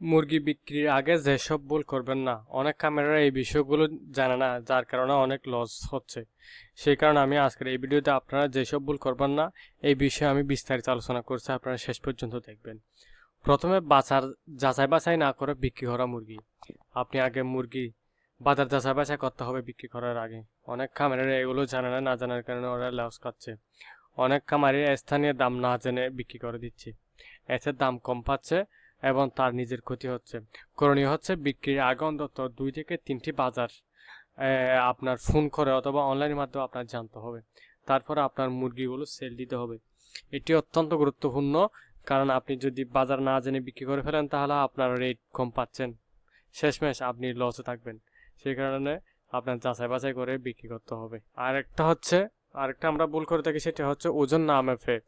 মুরগি বিক্রির আগে যেসব ভুল করবেন না, অনেক ক্যামেরারা এই বিষয়গুলো জানে না, যার কারণে অনেক লস হচ্ছে। সেই কারণে আমি আজকের এই ভিডিওতে আপনারা যেসব ভুল করবেন না, এই বিষয়ে আমি বিস্তারিত আলোচনা করছি, আপনারা শেষ পর্যন্ত দেখবেন। প্রথমে বাজার যাচাই বাছাই না করে বিক্রি করা মুরগি। আপনি আগে মুরগি বাজার যাচাই বাছাই করতে হবে বিক্রি করার আগে। অনেক খামারেরা এগুলো জানে না না জানার কারণে ওরা লস খাচ্ছে। অনেক খামারে স্থানীয় দাম না জেনে বিক্রি করে দিচ্ছে। এতে দাম কম পাচ্ছে এবং তার নিজের ক্ষতি হচ্ছে। করণীয় হচ্ছে বিক্রির আগে অন্তত দুই থেকে তিনটি বাজার আপনার ফোন করে অথবা অনলাইনের মাধ্যমে আপনার জানতে হবে। তারপরে আপনার মুরগিগুলো সেল দিতে হবে। এটি অত্যন্ত গুরুত্বপূর্ণ, কারণ আপনি যদি বাজার না জেনে বিক্রি করে ফেলেন, তাহলে আপনার রেট কম পাচ্ছেন। শেষমেশ আপনি লসে থাকবেন। সেই কারণে আপনার যাচাই বাছাই করে বিক্রি করতে হবে। আর একটা হচ্ছে, আরেকটা আমরা ভুল করে থাকি, সেটা হচ্ছে ওজন না মেপে।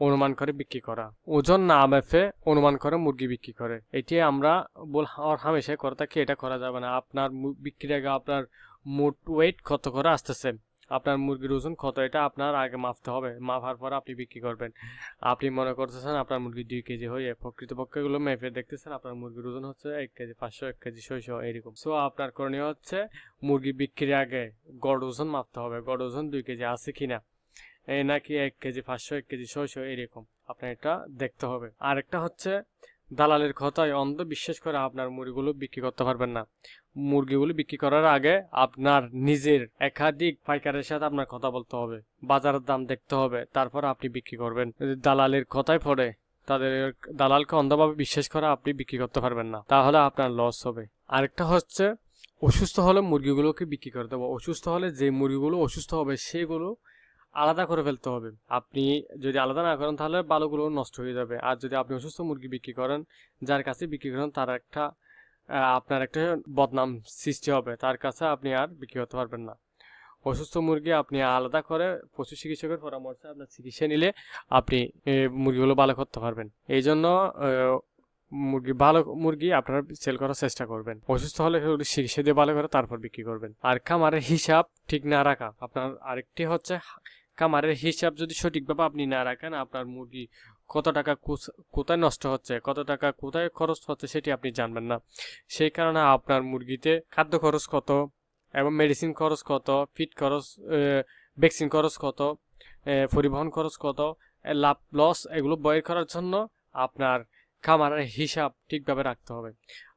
অনুমান করে বিক্রি করা। ওজন না মেপে অনুমান করে মুরগি বিক্রি করে। এটি আমরা বল আর হামেশাই করে থাকি এটা করা যাবে না। আপনার বিক্রির আগে আপনার মোট ওয়েট কত করে আসতেছে? আপনার মুরগির ওজন কত? এটা আপনার আগে মাপতে হবে। মাপার পর আপনি বিক্রি করবেন। আপনি মনে করতেছেন আপনার মুরগি দুই কেজি হয়ে প্রকৃতপক্ষে এগুলো মেপে দেখতেছেন আপনার মুরগির ওজন হচ্ছে এক কেজি পাঁচশো, এক কেজি ছয়শো, এরকম। সো আপনার করণীয় হচ্ছে মুরগি বিক্রির আগে গড় ওজন মাপতে হবে। গড় ওজন দুই কেজি আছে কিনা? এই নাকি এক কেজি, পাঁচশো, এক কেজি, ছয়শো, এরকম আপনার এটা দেখতে হবে। আর একটা হচ্ছে, দালালের কথায় অন্ধ বিশ্বাস করে আপনার মুরগিগুলো বিক্রি করতে পারবেন না। মুরগিগুলো বিক্রি করার আগে আপনার নিজের একাধিক পাইকারের সাথে আপনার কথা বলতে হবে, বাজারের দাম দেখতে হবে, তারপর আপনি বিক্রি করবেন। দালালের কথায় পড়ে, তাদের দালালকে অন্ধভাবে বিশ্বাস করে আপনি বিক্রি করতে পারবেন না, তাহলে আপনার লস হবে। আরেকটা হচ্ছে, অসুস্থ হলে মুরগিগুলোকে বিক্রি করে দেবো। অসুস্থ হলে যে মুরগিগুলো অসুস্থ হবে, সেগুলো আলাদা করে ফেলতে হবে। আপনি যদি আলাদা না করেন তাহলে ভালোগুলো নষ্ট হয়ে যাবে। আর যদি আপনি অসুস্থ মুরগি বিক্রি করেন, যার কাছে বিক্রি করেন, তার একটা আপনার একটা বদনাম সৃষ্টি হবে। তার কাছে আপনি আর বিক্রি করতে পারবেন না। অসুস্থ মুরগি আপনি আলাদা করে পশু চিকিৎসকের পরামর্শে আপনার চিকিৎসা নিলে আপনি মুরগিগুলো ভালো করতে পারবেন। এই জন্য মুরগি, ভালো মুরগি আপনারা সেল করার চেষ্টা করবেন। অসুস্থ হলে চিকিৎসা দিয়ে ভালো করে তারপর বিক্রি করবেন। আর খামারের হিসাব ঠিক না রাখা, আপনার আরেকটি হচ্ছে খামারের হিসাব যদি সঠিকভাবে আপনি না রাখেন, আপনার মুরগি কত টাকা কোথায় নষ্ট হচ্ছে, কত টাকা কোথায় খরচ হচ্ছে সেটি আপনি জানবেন না। সেই কারণে আপনার মুরগিতে খাদ্য খরচ কত এবং মেডিসিন খরচ কত ফিট খরচ ভ্যাকসিন খরচ কত পরিবহন খরচ কত লাভ লস এগুলো বয়ের করার জন্য আপনার খামারের হিসাব ঠিকভাবে রাখতে হবে।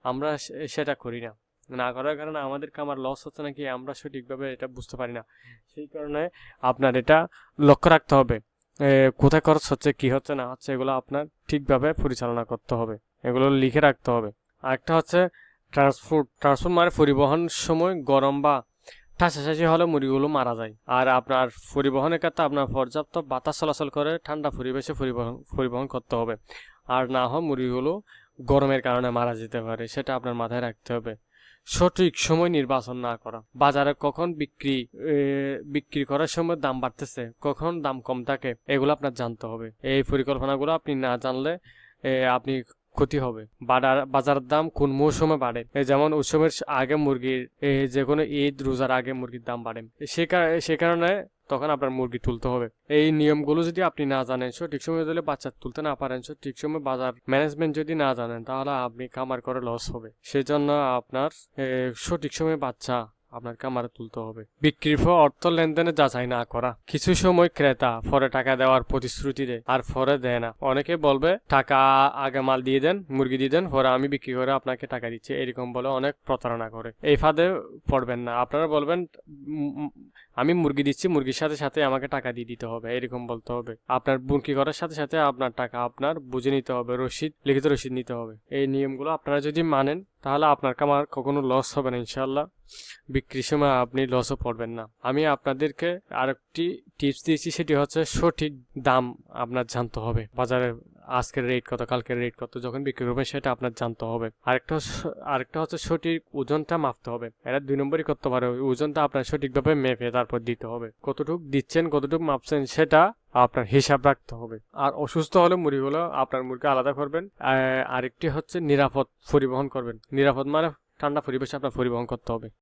আমরা সেটা করি না। না করার কারণে আমাদের আমার লস হচ্ছে নাকি আমরা সঠিকভাবে এটা বুঝতে পারি না। সেই কারণে আপনার এটা লক্ষ্য রাখতে হবে। কোথায় খরচ হচ্ছে, কি হচ্ছে, না হচ্ছে, এগুলো আপনার ঠিকভাবে পরিচালনা করতে হবে। এগুলো লিখে রাখতে হবে। আরেকটা হচ্ছে ট্রান্সপোর্ট ট্রান্সপোর্ট মানে পরিবহন সময় গরম বা ঠাসাঠাসি হলে মুরগিগুলো মারা যায়। আর আপনার পরিবহনের ক্ষেত্রে আপনার পর্যাপ্ত বাতাস চলাচল করে ঠান্ডা পরিবেশে পরিবহন পরিবহন করতে হবে। আর না হয় মুরগিগুলো গরমের কারণে মারা যেতে পারে, সেটা আপনার মাথায় রাখতে হবে। সঠিক সময় নির্বাচন না করা। বাজারে কখন বিক্রি বিক্রি করার সময় দাম বাড়তেছে, কখন দাম কম থাকে, এগুলো আপনার জানতে হবে। এই পরিকল্পনাগুলো আপনি না জানলে আপনি ক্ষতি হবে। বাজার বাজারের দাম কোন মৌসুমে বাড়ে? যেমন উৎসবের আগে মুরগির যে কোনো ঈদ, রোজার আগে মুরগির দাম বাড়ে। সে কারণে তখন আপনার মুরগি তুলতে হবে। এই নিয়মগুলো যদি আপনি না জানেন, সঠিক সময় যদি বাচ্চা তুলতে না পারেন, সঠিক সময় বাজার ম্যানেজমেন্ট যদি না জানেন, তাহলে আপনি কামার করে লস হবে। সেজন্য আপনার সঠিক সময় বাচ্চা আপনার কামারে তুলতে হবে। বিক্রির পর অর্থ লেনদেনে যাচাই না করা। কিছু সময় ক্রেতা পরে টাকা দেওয়ার প্রতিশ্রুতি দেয়, আর পরে দেয় না। অনেকে বলবে, টাকা আগে মাল দিয়ে দেন, মুরগি দিয়ে দেন পরে আমি বিক্রি করে আপনাকে টাকা দিচ্ছি। এরকম বলে অনেক প্রতারণা করে। এই ফাঁদে পড়বেন না। আপনারা বলবেন আমি মুরগি দিচ্ছি, মুরগির সাথে সাথে আমাকে টাকা দিয়ে দিতে হবে, এরকম বলতে হবে। আপনার মুরগি করার সাথে সাথে আপনার টাকা আপনার বুঝে নিতে হবে, রসিদ, লিখিত রসিদ নিতে হবে। এই নিয়মগুলো আপনারা যদি মানেন, তাহলে আপনার কামার কখনো লস হবে না ইনশাল্লাহ বিক্রির সময় আপনি লসও পড়বেন না। আমি আপনাদেরকে আরেকটি টিপস দিয়েছি, সেটি হচ্ছে সঠিক দাম আপনার জানতে হবে, বাজারে আজকের রেট কত, কালকের রেট কত, যখন বিক্রি করবেন সেটা আপনার জানতে হবে। আরেকটা আরেকটা হচ্ছে সঠিক ওজনটা মাপতে হবে। এটা দুই নম্বরই করতে পারে ওজনটা আপনার সঠিকভাবে মেপে তারপর দিতে হবে। কতটুক দিচ্ছেন, কতটুক মাপছেন সেটা আপনার হিসাব রাখতে হবে। আর অসুস্থ হলে মুরগিগুলো আপনার মুরগি আলাদা করবেন আরেকটি হচ্ছে নিরাপদ পরিবহন করবেন। নিরাপদ মানে ঠান্ডা পরিবেশে আপনার পরিবহন করতে হবে।